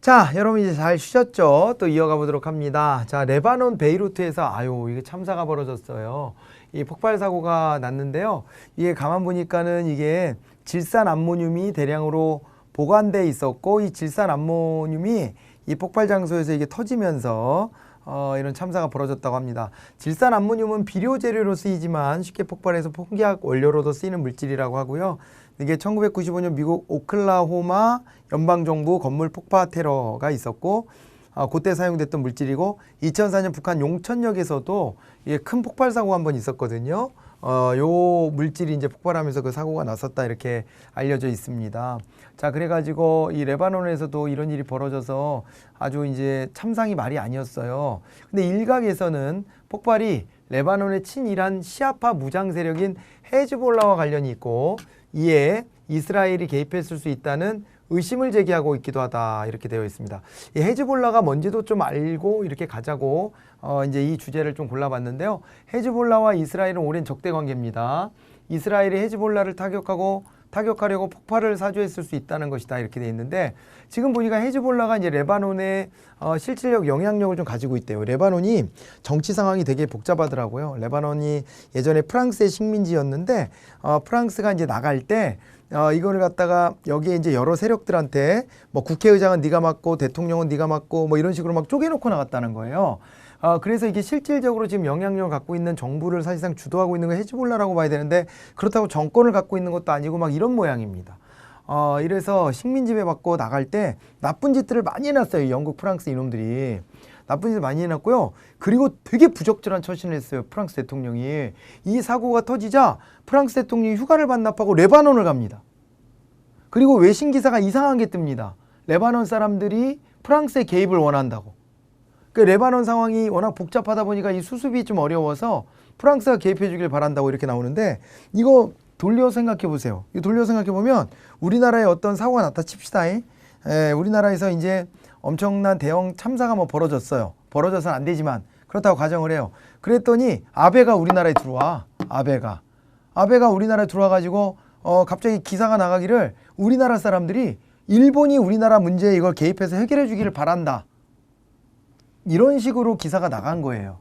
자, 여러분 이제 잘 쉬셨죠? 또 이어가 보도록 합니다. 자, 레바논 베이루트에서 아유, 이게 참사가 벌어졌어요. 이 폭발 사고가 났는데요. 이게 가만 보니까는 이게 질산 암모늄이 대량으로 보관돼 있었고 이 질산 암모늄이 이 폭발 장소에서 이게 터지면서 어, 이런 참사가 벌어졌다고 합니다. 질산 암모늄은 비료 재료로 쓰이지만 쉽게 폭발해서 폭약 원료로도 쓰이는 물질이라고 하고요. 이게 1995년 미국 오클라호마 연방정부 건물 폭파 테러가 있었고 어, 그때 사용됐던 물질이고 2004년 북한 용천역에서도 이게 큰 폭발 사고가 한 번 있었거든요. 어, 요 물질이 이제 폭발하면서 그 사고가 났었다 이렇게 알려져 있습니다. 자, 그래가지고 이 레바논에서도 이런 일이 벌어져서 아주 이제 참상이 말이 아니었어요. 근데 일각에서는 폭발이 레바논의 친이란 시아파 무장 세력인 헤즈볼라와 관련이 있고 이에 이스라엘이 개입했을 수 있다는 의심을 제기하고 있기도 하다 이렇게 되어 있습니다. 이 헤즈볼라가 뭔지도 좀 알고 이렇게 가자고 어 이제 이 주제를 좀 골라봤는데요. 헤즈볼라와 이스라엘은 오랜 적대 관계입니다. 이스라엘이 헤즈볼라를 타격하고 타격하려고 폭발을 사주했을 수 있다는 것이다 이렇게 돼 있는데 지금 보니까 헤즈볼라가 이제 레바논의 어, 실질적 영향력을 좀 가지고 있대요. 레바논이 정치 상황이 되게 복잡하더라고요. 레바논이 예전에 프랑스의 식민지였는데 어, 프랑스가 이제 나갈 때 어, 이거를 갖다가 여기에 이제 여러 세력들한테 뭐 국회의장은 네가 맡고 대통령은 네가 맡고 뭐 이런 식으로 막 쪼개놓고 나갔다는 거예요. 어, 그래서 이게 실질적으로 지금 영향력을 갖고 있는 정부를 사실상 주도하고 있는 건 헤즈볼라라고 봐야 되는데 그렇다고 정권을 갖고 있는 것도 아니고 막 이런 모양입니다. 어, 이래서 식민지배 받고 나갈 때 나쁜 짓들을 많이 해놨어요. 영국, 프랑스 이놈들이. 나쁜 짓을 많이 해놨고요. 그리고 되게 부적절한 처신을 했어요. 프랑스 대통령이. 이 사고가 터지자 프랑스 대통령이 휴가를 반납하고 레바논을 갑니다. 그리고 외신 기사가 이상한 게 뜹니다. 레바논 사람들이 프랑스의 개입을 원한다고. 그 레바논 상황이 워낙 복잡하다 보니까 이 수습이 좀 어려워서 프랑스가 개입해 주길 바란다고 이렇게 나오는데 이거 돌려 생각해 보세요. 이 돌려 생각해 보면 우리나라에 어떤 사고가 났다 칩시다. 에, 우리나라에서 이제 엄청난 대형 참사가 뭐 벌어졌어요. 벌어져서는 안 되지만 그렇다고 가정을 해요. 그랬더니 아베가 우리나라에 들어와. 아베가. 아베가 우리나라에 들어와 가지고 어 갑자기 기사가 나가기를 우리나라 사람들이 일본이 우리나라 문제에 이걸 개입해서 해결해 주기를 바란다. 이런 식으로 기사가 나간 거예요.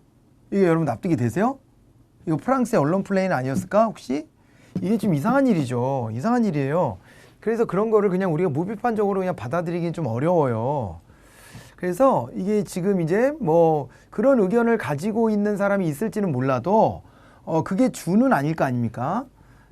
이게 여러분 납득이 되세요? 이거 프랑스의 언론 플레이는 아니었을까 혹시? 이게 좀 이상한 일이죠. 이상한 일이에요. 그래서 그런 거를 그냥 우리가 무비판적으로 그냥 받아들이긴 좀 어려워요. 그래서 이게 지금 이제 뭐 그런 의견을 가지고 있는 사람이 있을지는 몰라도 어 그게 주는 아닐 거 아닙니까?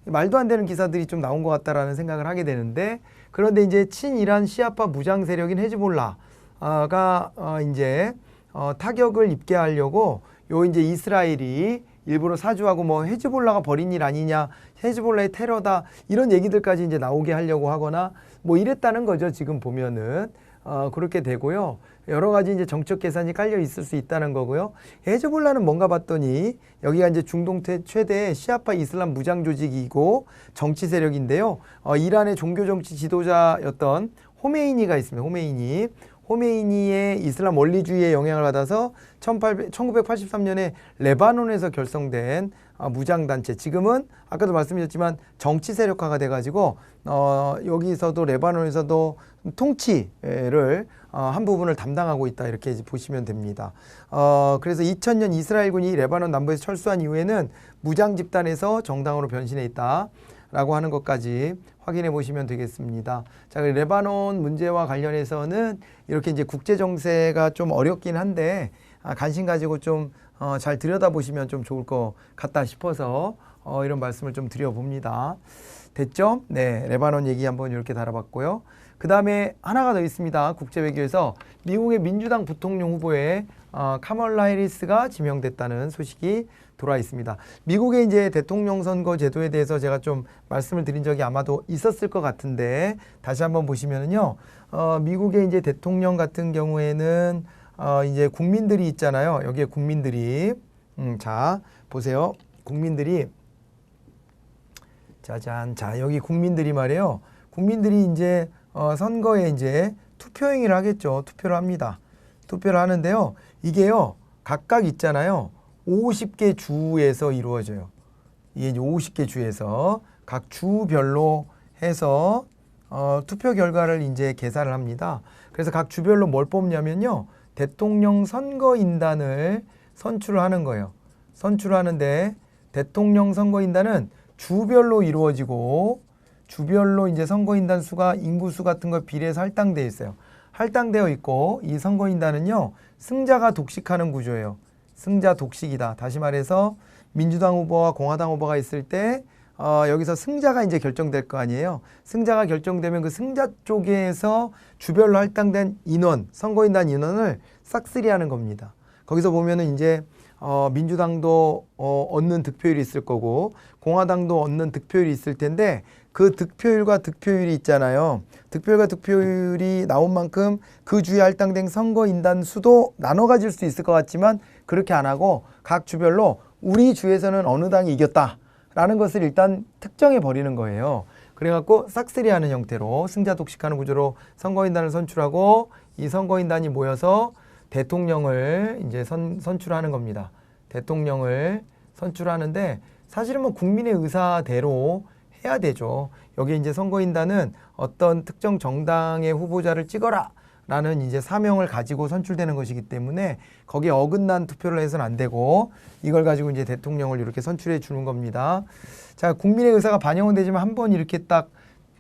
말도 안 되는 기사들이 좀 나온 것 같다라는 생각을 하게 되는데 그런데 이제 친이란 시아파 무장 세력인 헤즈볼라가 어 이제 어 타격을 입게 하려고 요 이제 이스라엘이 일부러 사주하고 뭐 헤즈볼라가 벌인 일 아니냐, 헤즈볼라의 테러다 이런 얘기들까지 이제 나오게 하려고 하거나 뭐 이랬다는 거죠. 지금 보면은 어 그렇게 되고요. 여러 가지 이제 정책 계산이 깔려 있을 수 있다는 거고요. 헤즈볼라는 뭔가 봤더니 여기가 이제 중동 태- 최대 시아파 이슬람 무장 조직이고 정치 세력인데요. 어 이란의 종교 정치 지도자였던 호메이니가 있습니다. 호메이니. 호메이니의 이슬람 원리주의의 영향을 받아서 1800, 1983년에 레바논에서 결성된 어, 무장단체. 지금은 아까도 말씀드렸지만 정치 세력화가 돼가지고 어, 여기서도 레바논에서도 통치를 어, 한 부분을 담당하고 있다 이렇게 보시면 됩니다. 어, 그래서 2000년 이스라엘군이 레바논 남부에서 철수한 이후에는 무장 집단에서 정당으로 변신해 있다. 라고 하는 것까지 확인해 보시면 되겠습니다. 자, 레바논 문제와 관련해서는 이렇게 이제 국제 정세가 좀 어렵긴 한데 아, 관심 가지고 좀 어, 잘 들여다 보시면 좀 좋을 것 같다 싶어서 어, 이런 말씀을 좀 드려봅니다. 됐죠? 네, 레바논 얘기 한번 이렇게 다뤄봤고요. 그 다음에 하나가 더 있습니다. 국제 외교에서 미국의 민주당 부통령 후보에 어, 카멀라 해리스가 지명됐다는 소식이 돌아 있습니다. 미국의 이제 대통령 선거 제도에 대해서 제가 좀 말씀을 드린 적이 아마도 있었을 것 같은데 다시 한번 보시면은요, 어, 미국의 이제 대통령 같은 경우에는 어, 이제 국민들이 있잖아요. 여기에 국민들이 음, 자 보세요. 국민들이 짜잔. 자, 여기 국민들이 말이에요. 국민들이 이제 어, 선거에 이제 투표 행위를 하겠죠. 투표를 합니다. 투표를 하는데요. 이게요. 각각 있잖아요. 50개 주에서 이루어져요. 이게 이제 50개 주에서 각 주별로 해서 어, 투표 결과를 이제 계산을 합니다. 그래서 각 주별로 뭘 뽑냐면요. 대통령 선거인단을 선출하는 거예요. 선출하는데 대통령 선거인단은 주별로 이루어지고 주별로 이제 선거인단 수가 인구수 같은 거 비례해서 할당돼 있어요. 할당되어 있고 이 선거인단은요 승자가 독식하는 구조예요. 승자 독식이다. 다시 말해서 민주당 후보와 공화당 후보가 있을 때 어, 여기서 승자가 이제 결정될 거 아니에요. 승자가 결정되면 그 승자 쪽에서 주별로 할당된 인원, 선거인단 인원을 싹쓸이하는 겁니다. 거기서 보면은 이제 어, 민주당도 어, 얻는 득표율이 있을 거고 공화당도 얻는 득표율이 있을 텐데 그 득표율과 득표율이 있잖아요. 득표율과 득표율이 나온 만큼 그 주에 할당된 선거인단 수도 나눠 가질 수 있을 것 같지만 그렇게 안 하고 각 주별로 우리 주에서는 어느 당이 이겼다라는 것을 일단 특정해 버리는 거예요. 그래갖고 싹쓸이하는 형태로 승자 독식하는 구조로 선거인단을 선출하고 이 선거인단이 모여서 대통령을 이제 선, 선출하는 겁니다. 대통령을 선출하는데 사실은 뭐 국민의 의사대로 해야 되죠. 여기 이제 선거인단은 어떤 특정 정당의 후보자를 찍어라. 라는 이제 사명을 가지고 선출되는 것이기 때문에 거기에 어긋난 투표를 해서는 안 되고 이걸 가지고 이제 대통령을 이렇게 선출해 주는 겁니다. 자, 국민의 의사가 반영은 되지만 한 번 이렇게 딱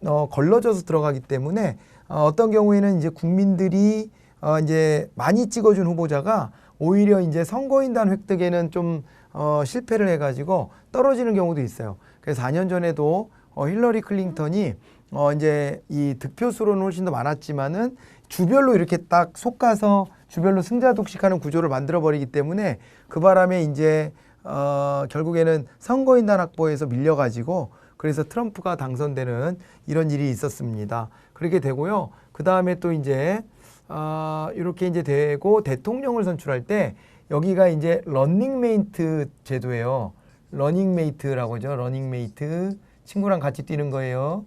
어, 걸러져서 들어가기 때문에 어, 어떤 경우에는 이제 국민들이 어, 이제 많이 찍어준 후보자가 오히려 이제 선거인단 획득에는 좀 어, 실패를 해가지고 떨어지는 경우도 있어요. 그래서 4년 전에도 어, 힐러리 클린턴이 어, 이제 이 득표수로는 훨씬 더 많았지만은 주별로 이렇게 딱 속가서 주별로 승자 독식하는 구조를 만들어 버리기 때문에 그 바람에 이제 어, 결국에는 선거인단 확보에서 밀려 가지고 그래서 트럼프가 당선되는 이런 일이 있었습니다. 그렇게 되고요. 그 다음에 또 이제 어, 이렇게 이제 되고 대통령을 선출할 때 여기가 이제 런닝메이트 제도예요. 러닝메이트라고 하죠. 러닝메이트 친구랑 같이 뛰는 거예요.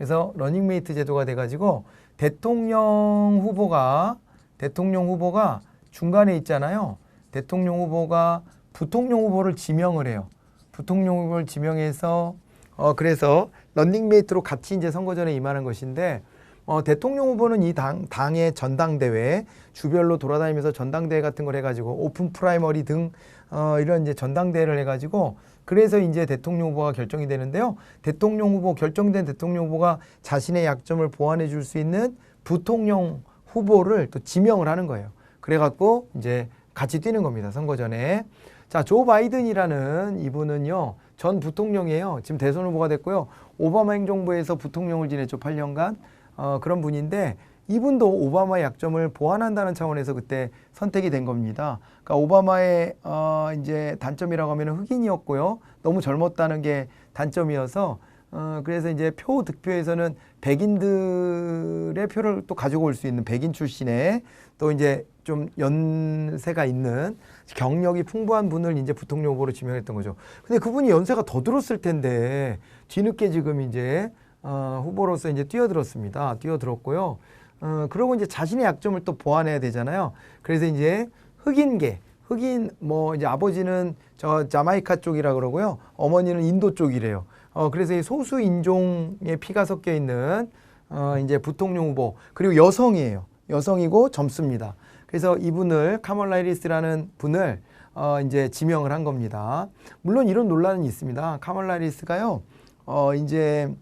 그래서 러닝메이트 제도가 돼가지고 대통령 후보가 대통령 후보가 중간에 있잖아요. 대통령 후보가 부통령 후보를 지명을 해요. 부통령 후보를 지명해서 어 그래서 런닝메이트로 같이 이제 선거전에 임하는 것인데 어 대통령 후보는 이 당 당의 전당대회 주별로 돌아다니면서 전당대회 같은 걸 해가지고 오픈 프라이머리 등 어, 이런 이제 전당대회를 해가지고 그래서 이제 대통령 후보가 결정이 되는데요. 대통령 후보 결정된 대통령 후보가 자신의 약점을 보완해 줄 수 있는 부통령 후보를 또 지명을 하는 거예요. 그래갖고 이제 같이 뛰는 겁니다. 선거 전에. 자, 조 바이든이라는 이분은요. 전 부통령이에요. 지금 대선 후보가 됐고요. 오바마 행정부에서 부통령을 지냈죠. 8년간. 어, 그런 분인데 이분도 오바마의 약점을 보완한다는 차원에서 그때 선택이 된 겁니다. 그러니까 오바마의 어 이제 단점이라고 하면 흑인이었고요. 너무 젊었다는 게 단점이어서 어 그래서 이제 표 득표에서는 백인들의 표를 또 가지고 올 수 있는 백인 출신의 또 이제 좀 연세가 있는 경력이 풍부한 분을 이제 부통령 후보로 지명했던 거죠. 근데 그분이 연세가 더 들었을 텐데 뒤늦게 지금 이제 어 후보로서 이제 뛰어들었습니다. 뛰어들었고요. 어, 그러고 이제 자신의 약점을 또 보완해야 되잖아요. 그래서 이제 흑인계, 흑인 뭐 이제 아버지는 저 자마이카 쪽이라 그러고요. 어머니는 인도 쪽이래요. 어, 그래서 이 소수 인종의 피가 섞여 있는 어, 이제 부통령 후보 그리고 여성이에요. 여성이고 젊습니다. 그래서 이분을 카멀라 해리스라는 분을 어, 이제 지명을 한 겁니다. 물론 이런 논란은 있습니다. 카멀라 해리스가요. 어, 이제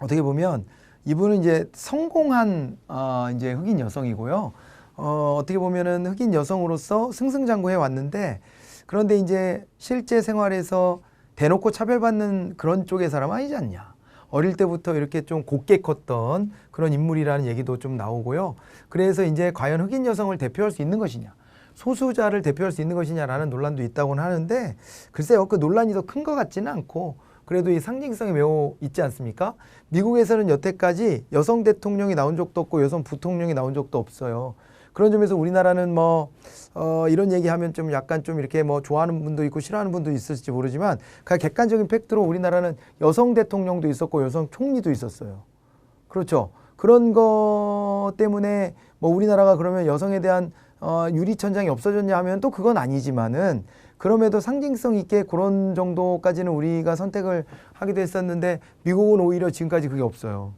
어떻게 보면 이분은 이제 성공한 어, 이제 흑인 여성이고요. 어, 어떻게 보면은 흑인 여성으로서 승승장구해 왔는데 그런데 이제 실제 생활에서 대놓고 차별받는 그런 쪽의 사람 아니지 않냐. 어릴 때부터 이렇게 좀 곱게 컸던 그런 인물이라는 얘기도 좀 나오고요. 그래서 이제 과연 흑인 여성을 대표할 수 있는 것이냐. 소수자를 대표할 수 있는 것이냐라는 논란도 있다고는 하는데 글쎄요. 그 논란이 더 큰 것 같지는 않고 그래도 이 상징성이 매우 있지 않습니까? 미국에서는 여태까지 여성 대통령이 나온 적도 없고 여성 부통령이 나온 적도 없어요. 그런 점에서 우리나라는 뭐, 어, 이런 얘기하면 좀 약간 좀 이렇게 뭐 좋아하는 분도 있고 싫어하는 분도 있을지 모르지만 그냥 객관적인 팩트로 우리나라는 여성 대통령도 있었고 여성 총리도 있었어요. 그렇죠. 그런 거 때문에 뭐 우리나라가 그러면 여성에 대한 어, 유리천장이 없어졌냐 하면 또 그건 아니지만은 그럼에도 상징성 있게 그런 정도까지는 우리가 선택을 하기도 했었는데 미국은 오히려 지금까지 그게 없어요.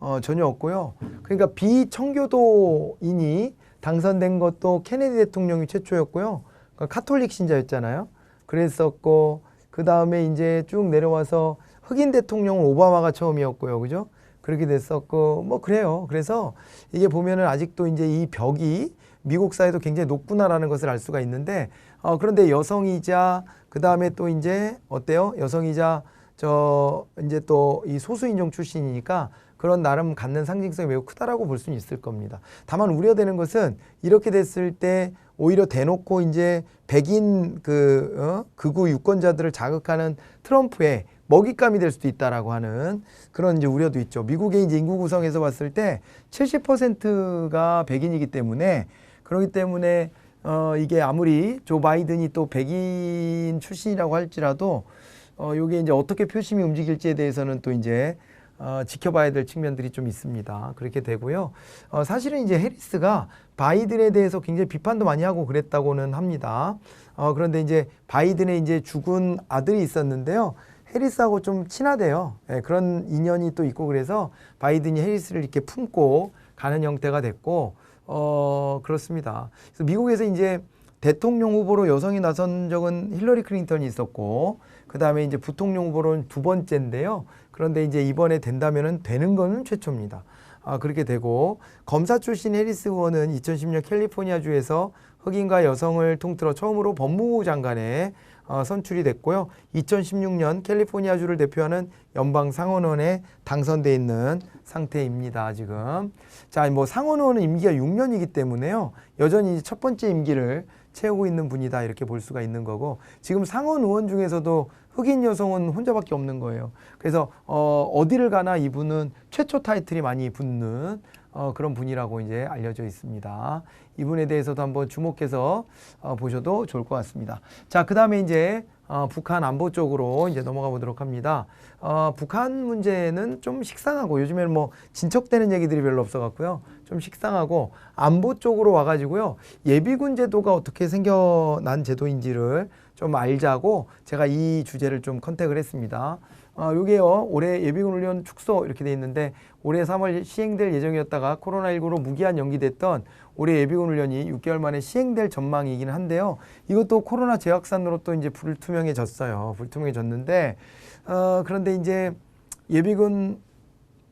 어, 전혀 없고요. 그러니까 비청교도인이 당선된 것도 케네디 대통령이 최초였고요. 그러니까 카톨릭 신자였잖아요. 그랬었고 그 다음에 이제 쭉 내려와서 흑인 대통령은 오바마가 처음이었고요, 그죠? 그렇게 됐었고 뭐 그래요. 그래서 이게 보면은 아직도 이제 이 벽이 미국 사회도 굉장히 높구나라는 것을 알 수가 있는데 어, 그런데 여성이자 그 다음에 또 이제 어때요? 여성이자 저 이제 또 이 소수인종 출신이니까 그런 나름 갖는 상징성이 매우 크다라고 볼 수는 있을 겁니다. 다만 우려되는 것은 이렇게 됐을 때 오히려 대놓고 이제 백인 그 어? 극우 유권자들을 자극하는 트럼프의 먹잇감이 될 수도 있다라고 하는 그런 이제 우려도 있죠. 미국의 이제 인구 구성에서 봤을 때 70%가 백인이기 때문에 그렇기 때문에 어 이게 아무리 조 바이든이 또 백인 출신이라고 할지라도 어 요게 이제 어떻게 표심이 움직일지에 대해서는 또 이제 어, 지켜봐야 될 측면들이 좀 있습니다. 그렇게 되고요. 어, 사실은 이제 해리스가 바이든에 대해서 굉장히 비판도 많이 하고 그랬다고는 합니다. 어, 그런데 이제 바이든의 이제 죽은 아들이 있었는데요. 해리스하고 좀 친하대요. 예, 그런 인연이 또 있고 그래서 바이든이 해리스를 이렇게 품고 가는 형태가 됐고, 어, 그렇습니다. 그래서 미국에서 이제 대통령 후보로 여성이 나선 적은 힐러리 클린턴이 있었고, 그 다음에 이제 부통령 후보로는 두 번째인데요. 그런데 이제 이번에 된다면은 되는 거는 최초입니다. 아, 그렇게 되고 검사 출신 해리스 의원은 2010년 캘리포니아주에서 흑인과 여성을 통틀어 처음으로 법무부 장관에 어, 선출이 됐고요. 2016년 캘리포니아주를 대표하는 연방 상원원에 당선돼 있는 상태입니다. 지금 자, 뭐 상원원은 임기가 6년이기 때문에요. 여전히 첫 번째 임기를 채우고 있는 분이다 이렇게 볼 수가 있는 거고 지금 상원 의원 중에서도 흑인 여성은 혼자밖에 없는 거예요. 그래서 어, 어디를 가나 이분은 최초 타이틀이 많이 붙는 어, 그런 분이라고 이제 알려져 있습니다. 이분에 대해서도 한번 주목해서 어, 보셔도 좋을 것 같습니다. 자, 그 다음에 이제 어, 북한 안보 쪽으로 이제 넘어가 보도록 합니다. 어, 북한 문제는 좀 식상하고 요즘에는 뭐 진척되는 얘기들이 별로 없어갖고요. 좀 식상하고 안보 쪽으로 와가지고요. 예비군 제도가 어떻게 생겨난 제도인지를 좀 알자고 제가 이 주제를 좀 컨택을 했습니다. 어, 요게요, 올해 예비군 훈련 축소 이렇게 돼 있는데 올해 3월 시행될 예정이었다가 코로나19로 무기한 연기됐던 올해 예비군 훈련이 6개월 만에 시행될 전망이긴 한데요. 이것도 코로나 재확산으로 또 이제 불투명해졌어요. 불투명해졌는데, 어, 그런데 이제 예비군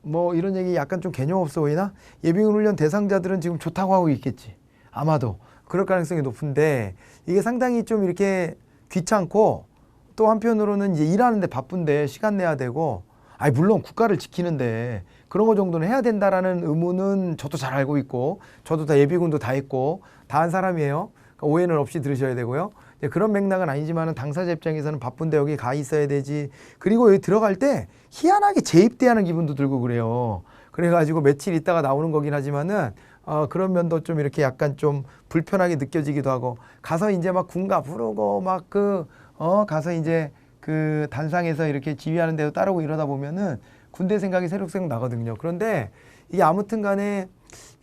뭐 이런 얘기 약간 좀 개념 없어 보이나? 예비군 훈련 대상자들은 지금 좋다고 하고 있겠지. 아마도. 그럴 가능성이 높은데 이게 상당히 좀 이렇게 귀찮고 또 한편으로는 이제 일하는데 바쁜데 시간 내야 되고 아니 물론 국가를 지키는데 그런 거 정도는 해야 된다라는 의무는 저도 잘 알고 있고 저도 다 예비군도 다 했고 다 한 사람이에요. 그러니까 오해는 없이 들으셔야 되고요. 그런 맥락은 아니지만은 당사자 입장에서는 바쁜데 여기 가 있어야 되지. 그리고 여기 들어갈 때 희한하게 재입대하는 기분도 들고 그래요. 그래가지고 며칠 있다가 나오는 거긴 하지만은 어, 그런 면도 좀 이렇게 약간 좀 불편하게 느껴지기도 하고 가서 이제 막 군가 부르고 막 그 어 가서 이제 그 단상에서 이렇게 지휘하는 데도 따르고 이러다 보면은 군대 생각이 새록새록 나거든요. 그런데 이게 아무튼 간에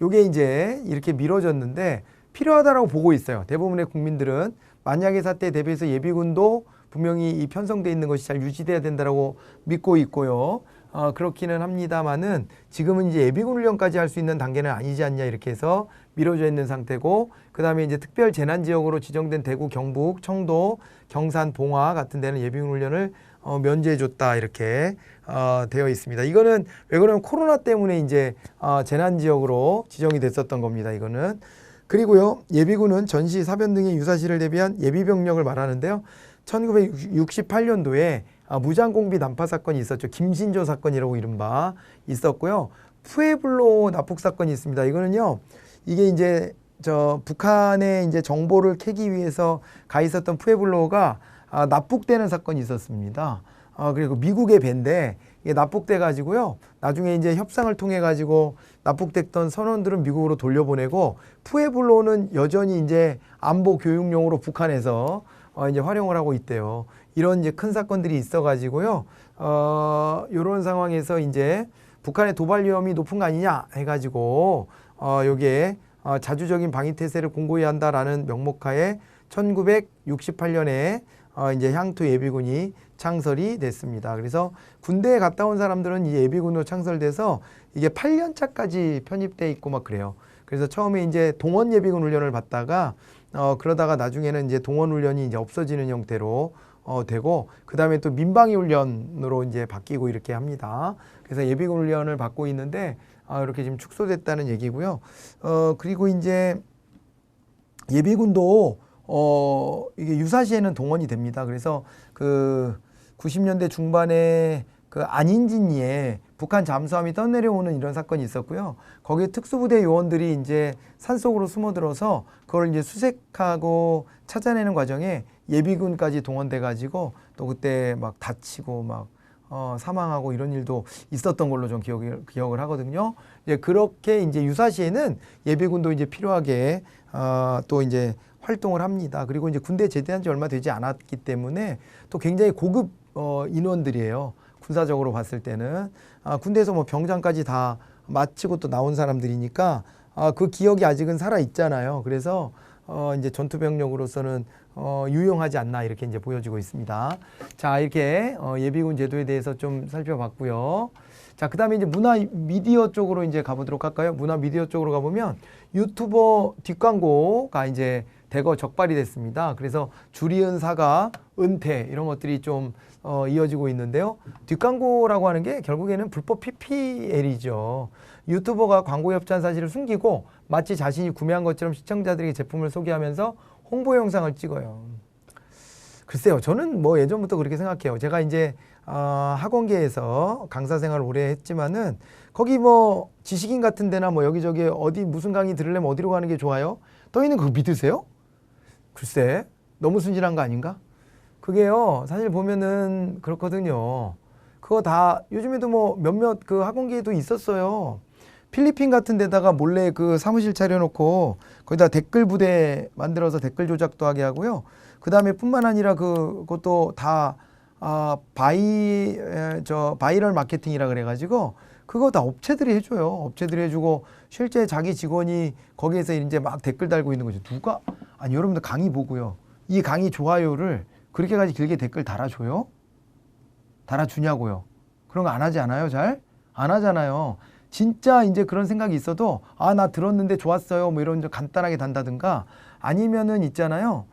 요게 이제 이렇게 미뤄졌는데 필요하다라고 보고 있어요. 대부분의 국민들은 만약의 사태에 대비해서 예비군도 분명히 이 편성돼 있는 것이 잘 유지돼야 된다라고 믿고 있고요. 어, 그렇기는 합니다만은 지금은 이제 예비군 훈련까지 할 수 있는 단계는 아니지 않냐 이렇게 해서 미뤄져 있는 상태고 그 다음에 이제 특별 재난 지역으로 지정된 대구, 경북, 청도, 경산, 봉화 같은 데는 예비군 훈련을 어, 면제해 줬다 이렇게 어, 되어 있습니다. 이거는 왜 그러면 코로나 때문에 이제 어, 재난 지역으로 지정이 됐었던 겁니다. 이거는 그리고요 예비군은 전시, 사변 등의 유사시를 대비한 예비 병력을 말하는데요. 1968년도에 아, 무장공비 난파 사건이 있었죠. 김신조 사건이라고 이른바 있었고요. 푸에블로 납북 사건이 있습니다. 이거는요. 이게 이제 저 북한의 이제 정보를 캐기 위해서 가 있었던 푸에블로가 아, 납북되는 사건이 있었습니다. 아, 그리고 미국의 배인데 이게 납북돼 가지고요. 나중에 이제 협상을 통해 가지고 납북됐던 선원들은 미국으로 돌려보내고 푸에블로는 여전히 이제 안보 교육용으로 북한에서 어, 이제 활용을 하고 있대요. 이런 이제 큰 사건들이 있어가지고요. 어, 이런 상황에서 이제 북한의 도발 위험이 높은 거 아니냐 해가지고 어, 요게 어, 자주적인 방위 태세를 공고히 한다라는 명목하에 1968년에 어, 이제 향토 예비군이 창설이 됐습니다. 그래서 군대에 갔다 온 사람들은 이 예비군으로 창설돼서 이게 8년차까지 편입돼 있고 막 그래요. 그래서 처음에 이제 동원 예비군 훈련을 받다가 어 그러다가 나중에는 이제 동원 훈련이 이제 없어지는 형태로 어 되고 그 다음에 또 민방위 훈련으로 이제 바뀌고 이렇게 합니다. 그래서 예비군 훈련을 받고 있는데 아 이렇게 지금 축소됐다는 얘기고요. 어 그리고 이제 예비군도 어 이게 유사시에는 동원이 됩니다. 그래서 그 90년대 중반에 그 안인진리에 북한 잠수함이 떠내려오는 이런 사건이 있었고요. 거기에 특수부대 요원들이 이제 산속으로 숨어들어서 그걸 이제 수색하고 찾아내는 과정에 예비군까지 동원돼 가지고 또 그때 막 다치고 막 어, 사망하고 이런 일도 있었던 걸로 좀 기억을, 기억을 하거든요. 이제 그렇게 이제 유사시에는 예비군도 이제 필요하게 어, 또 이제 활동을 합니다. 그리고 이제 군대 제대한 지 얼마 되지 않았기 때문에 또 굉장히 고급 어, 인원들이에요. 군사적으로 봤을 때는 아, 군대에서 뭐 병장까지 다 마치고 또 나온 사람들이니까 아, 그 기억이 아직은 살아 있잖아요. 그래서 어, 이제 전투병력으로서는 어, 유용하지 않나 이렇게 이제 보여지고 있습니다. 자 이렇게 어, 예비군 제도에 대해서 좀 살펴봤고요. 자 그다음에 이제 문화 미디어 쪽으로 이제 가보도록 할까요? 문화 미디어 쪽으로 가보면 유튜버 뒷광고가 이제 대거 적발이 됐습니다. 그래서 줄이은 사과, 은퇴 이런 것들이 좀 어, 이어지고 있는데요. 뒷광고라고 하는 게 결국에는 불법 PPL이죠. 유튜버가 광고 협찬 사실을 숨기고 마치 자신이 구매한 것처럼 시청자들에게 제품을 소개하면서 홍보 영상을 찍어요. 글쎄요, 저는 뭐 예전부터 그렇게 생각해요. 제가 이제 어, 학원계에서 강사 생활을 오래 했지만은 거기 뭐 지식인 같은 데나 뭐 여기저기 어디 무슨 강의 들으려면 어디로 가는 게 좋아요? 떠있는 그거 믿으세요? 글쎄, 너무 순진한 거 아닌가? 그게요, 사실 보면은 그렇거든요. 그거 다 요즘에도 뭐 몇몇 그 학원계에도 있었어요. 필리핀 같은 데다가 몰래 그 사무실 차려놓고 거기다 댓글 부대 만들어서 댓글 조작도 하게 하고요. 그 다음에 뿐만 아니라 그, 그것도 다, 아, 바이, 에, 저, 바이럴 마케팅이라 그래가지고 그거 다 업체들이 해줘요. 업체들이 해주고 실제 자기 직원이 거기에서 이제 막 댓글 달고 있는 거죠. 누가, 아니, 여러분들 강의 보고요. 이 강의 좋아요를 그렇게까지 길게 댓글 달아줘요? 달아주냐고요. 그런 거 안 하지 않아요, 잘? 안 하잖아요. 진짜 이제 그런 생각이 있어도 아, 나 들었는데 좋았어요. 뭐 이런 좀 간단하게 단다든가 아니면은 있잖아요.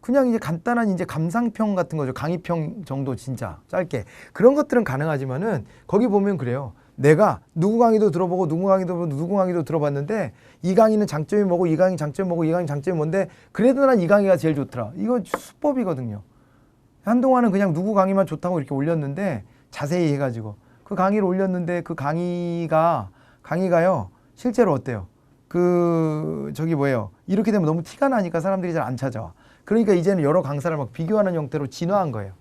그냥 이제 간단한 이제 감상평 같은 거죠. 강의평 정도 진짜 짧게. 그런 것들은 가능하지만은 거기 보면 그래요. 내가 누구 강의도 들어보고 누구 강의도 들어보고 누구 강의도 들어봤는데 이 강의는 장점이 뭐고 이 강의 장점이 뭐고 이 강의 장점이 뭔데 그래도 난 이 강의가 제일 좋더라. 이거 수법이거든요. 한동안은 그냥 누구 강의만 좋다고 이렇게 올렸는데 자세히 해가지고 그 강의를 올렸는데 그 강의가 강의가요 실제로 어때요? 그 저기 뭐예요? 이렇게 되면 너무 티가 나니까 사람들이 잘 안 찾아와. 그러니까 이제는 여러 강사를 막 비교하는 형태로 진화한 거예요.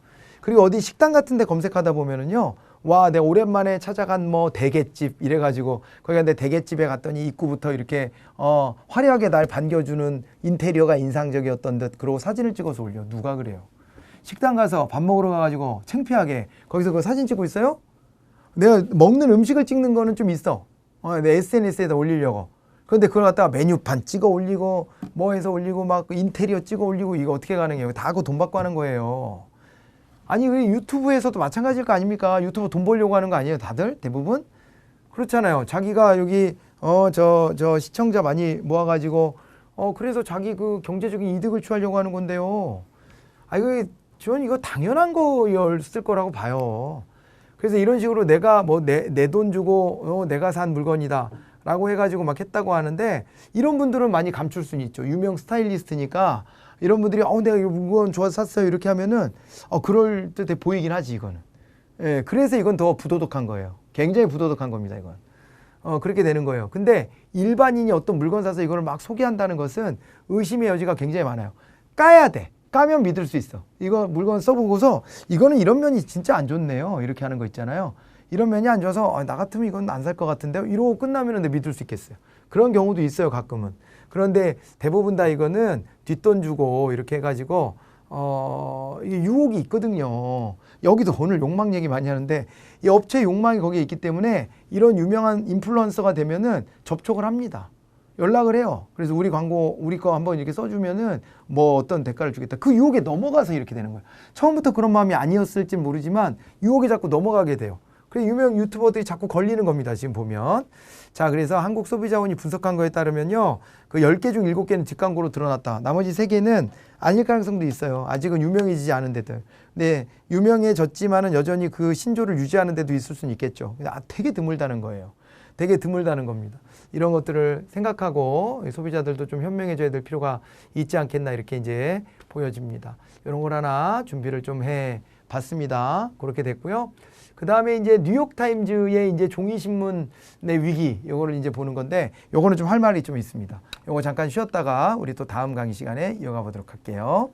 그리고 어디 식당 같은 데 검색하다 보면은요. 와, 내가 오랜만에 찾아간 뭐 대게집 이래가지고 거기 내 대게집에 갔더니 입구부터 이렇게 어 화려하게 날 반겨주는 인테리어가 인상적이었던 듯 그러고 사진을 찍어서 올려. 누가 그래요? 식당 가서 밥 먹으러 가가지고 창피하게 거기서 그 사진 찍고 있어요? 내가 먹는 음식을 찍는 거는 좀 있어. 어, 내 SNS에다 올리려고. 그런데 그걸 갖다가 메뉴판 찍어 올리고 뭐 해서 올리고 막그 인테리어 찍어 올리고 이거 어떻게 가능해요? 다 그거 돈 받고 하는 거예요. 아니 그 유튜브에서도 마찬가지일 거 아닙니까? 유튜브 돈 벌려고 하는 거 아니에요? 다들 대부분 그렇잖아요. 자기가 여기 어저저 시청자 많이 모아가지고 어 그래서 자기 그 경제적인 이득을 취하려고 하는 건데요. 아 이거 저는 이거 당연한 거였을 거라고 봐요. 그래서 이런 식으로 내가 뭐 내 내 돈 주고 어, 내가 산 물건이다. 라고 해가지고 막 했다고 하는데 이런 분들은 많이 감출 수는 있죠. 유명 스타일리스트니까 이런 분들이 어 내가 이 물건 좋아서 샀어요 이렇게 하면은 어 그럴 듯해 보이긴 하지 이거는. 예, 그래서 이건 더 부도덕한 거예요. 굉장히 부도덕한 겁니다 이건. 어 그렇게 되는 거예요. 근데 일반인이 어떤 물건 사서 이거를 막 소개한다는 것은 의심의 여지가 굉장히 많아요. 까야 돼. 까면 믿을 수 있어. 이거 물건 써보고서 이거는 이런 면이 진짜 안 좋네요. 이렇게 하는 거 있잖아요. 이런 면이 안 좋아서 어, 나 같으면 이건 안 살 것 같은데 이러고 끝나면 내 믿을 수 있겠어요. 그런 경우도 있어요 가끔은. 그런데 대부분 다 이거는 뒷돈 주고 이렇게 해가지고 어 이게 유혹이 있거든요. 여기도 오늘 욕망 얘기 많이 하는데 이 업체 욕망이 거기에 있기 때문에 이런 유명한 인플루언서가 되면은 접촉을 합니다. 연락을 해요. 그래서 우리 광고 우리 거 한번 이렇게 써주면은 뭐 어떤 대가를 주겠다. 그 유혹에 넘어가서 이렇게 되는 거예요. 처음부터 그런 마음이 아니었을지 모르지만 유혹에 자꾸 넘어가게 돼요. 그래 유명 유튜버들이 자꾸 걸리는 겁니다. 지금 보면. 자, 그래서 한국 소비자원이 분석한 거에 따르면요. 그 10개 중 7개는 뒷광고로 드러났다. 나머지 3개는 아닐 가능성도 있어요. 아직은 유명해지지 않은 데들. 근데 유명해졌지만은 여전히 그 신조를 유지하는 데도 있을 수는 있겠죠. 아, 되게 드물다는 거예요. 되게 드물다는 겁니다. 이런 것들을 생각하고 소비자들도 좀 현명해져야 될 필요가 있지 않겠나 이렇게 이제 보여집니다. 이런 걸 하나 준비를 좀 해 봤습니다. 그렇게 됐고요. 그 다음에 이제 뉴욕 타임즈의 이제 종이 신문의 위기 요거를 이제 보는 건데 요거는 좀 할 말이 좀 있습니다. 요거 잠깐 쉬었다가 우리 또 다음 강의 시간에 이어가 보도록 할게요.